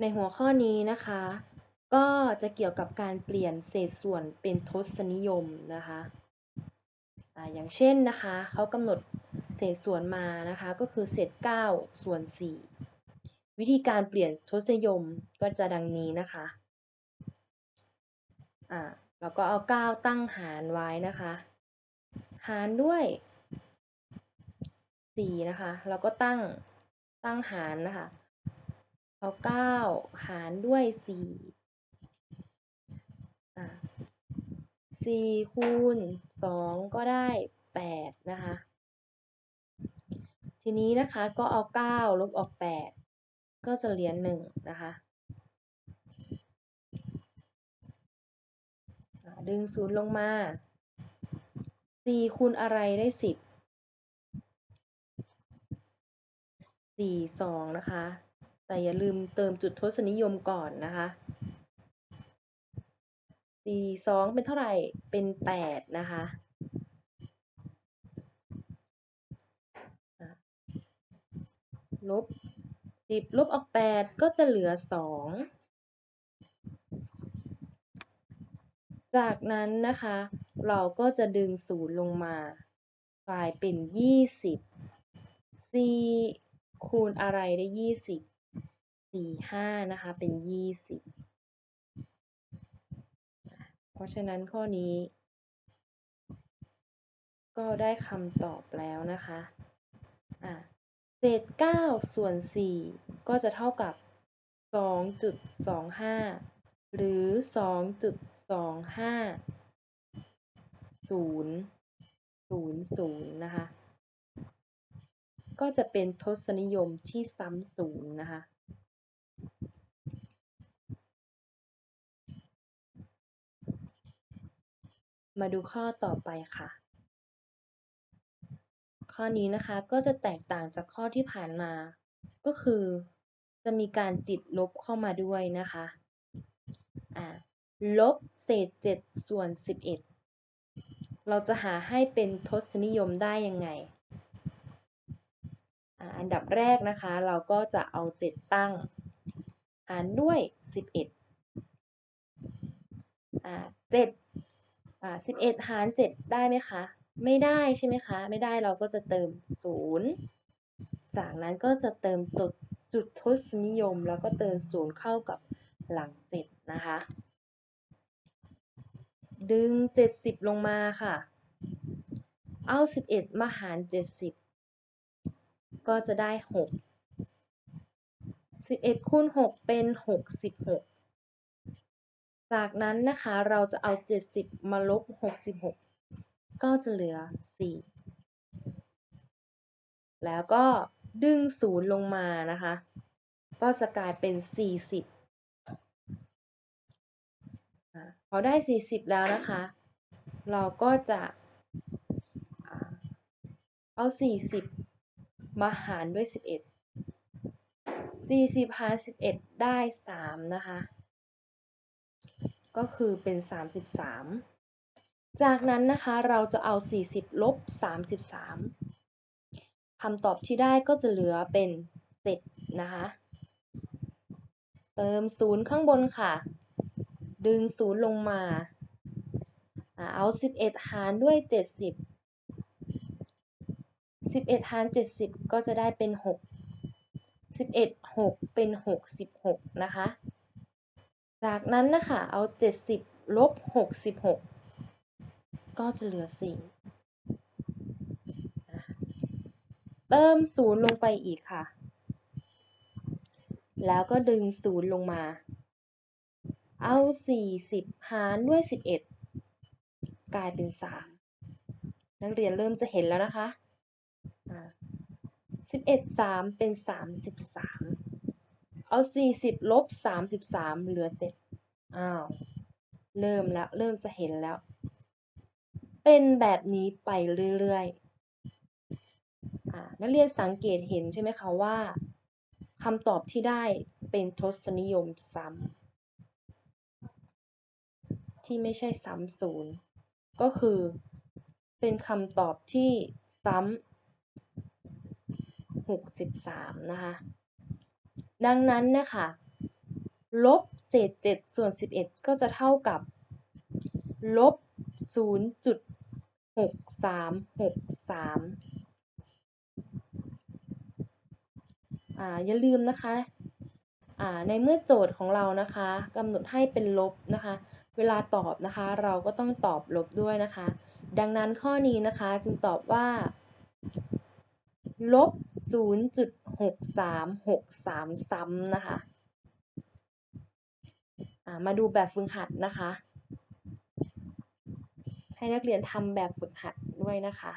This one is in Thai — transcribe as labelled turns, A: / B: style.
A: ในหัวข้อนี้นะคะ ก็จะเกี่ยวกับการเปลี่ยนเศษส่วนเป็นทศนิยมนะคะอ่าอย่างเช่นนะคะเขากำหนดเศษส่วนมานะคะก็คือเศษ 9 ส่วน 4 วิธีการเปลี่ยนทศนิยมก็จะดังนี้นะคะอ่าเราก็เอา 9 ตั้งหารไว้นะคะ หารด้วย4นะคะเราก็ตั้งตั้งหารนะคะ เอา9หารด้วย4อ่า4คูณ2ก็ได้8นะคะ ทีนี้นะคะก็เอา9ลบออก8ก็จะเหลือ1นะคะดึงศูนย์ลงมา4คูณอะไรได้10 4 2นะคะ แต่อย่าลืมเติมจุดทศนิยมก่อนนะคะ 4 2 เป็นเท่าไหร่ เป็น 8 นะคะ ลบ 10 ลบออก 8 ก็จะเหลือ 2 จากนั้นนะคะ เราก็จะดึงศูนย์ลงมากลายเป็น 20 4 คูณอะไรได้ 20 สี่ห้านะคะ เป็นยี่สิบเพราะฉะนั้นข้อนี้ ก็ได้คำตอบแล้วนะคะอะเศษเก้าส่วนสี่ก็จะเท่ากับสองจุดสองห้าหรือสองจุดสองห้าศูนย์ศูนย์ศูนย์นะคะ ก็จะเป็นทศนิยมที่ซ้ำศูนย์นะคะ มาดูข้อต่อไปค่ะ ข้อนี้นะคะก็จะแตกต่างจากข้อที่ผ่านมา ก็คือจะมีการติดลบเข้ามาด้วยนะคะอ่าลบเศษ 7 ส่วน 11 เราจะหาให้เป็นทศนิยมได้ยังไง อันดับแรกนะคะ เราก็จะเอา 7 ตั้ง หารด้วย 11 อ่า7อ่า11หาร7ได้ไหมคะ ไม่ได้ใช่ไหมคะ ไม่ได้เราก็จะเติม0จากนั้นก็จะเติมจุดจุดทศนิยม แล้วก็เติม0เข้ากับหลัง7นะคะ ดึง70ลงมาค่ะ เอา11มาหาร70ก็จะได้6 11คูณ6เป็น66 จากนั้นนะคะเราจะเอา 70 มาลบ 66 ก็จะเหลือ 4 แล้วก็ดึง0ลงมานะคะ ก็จะกลายเป็น 40พอได้ 40 แล้วนะคะ เราก็จะเอา 40 มาหารด้วย 11 40 หาร 11 ได้ 3 นะคะ ก็คือเป็น 33 จากนั้นนะคะเราจะเอา 40 ลบ 33คำตอบที่ได้ก็จะเหลือเป็น 7 นะคะ เติม 0 ข้างบนค่ะ ดึง 0 ลงมาเอา 11 หารด้วย 70 11 หาร 70 ก็จะได้เป็น 6 11 6 เป็น 66 นะคะ จากนั้นนะคะ เอา 70ลบ66 ก็จะเหลือ 4 เติม0ลงไปอีกค่ะ แล้วก็ดึง0ลงมา เอา 40 หารด้วย 11 กลายเป็น 3 นักเรียนเริ่มจะเห็นแล้วนะคะ11 3 เป็น 33 เอา40ลบ33เหลือ7อ้าว เริ่มแล้ว เริ่มจะเห็นแล้ว เป็นแบบนี้ไปเรื่อยๆนักเรียนสังเกตเห็นใช่ไหมคะว่าคำตอบที่ได้เป็นทศนิยมซ้ำที่ไม่ใช่ซ้ำศูนย์ก็คือเป็นคำตอบที่ซ้ำ63 นะคะ ดังนั้นนะคะลบเศษ 7 ส่วน 11 ก็จะเท่ากับลบ 0.6363 อ่าอย่าลืมนะคะอ่าในเมื่อโจทย์ของเรานะคะกำหนดให้เป็นลบนะคะ เวลาตอบนะคะ เราก็ต้องตอบลบด้วยนะคะ ดังนั้นข้อนี้นะคะจึงตอบว่าลบ หกสามหกสามซ้ำนะคะอ่ามาดูแบบฝึกหัดนะคะ ให้นักเรียนทำแบบฝึกหัดด้วยนะคะ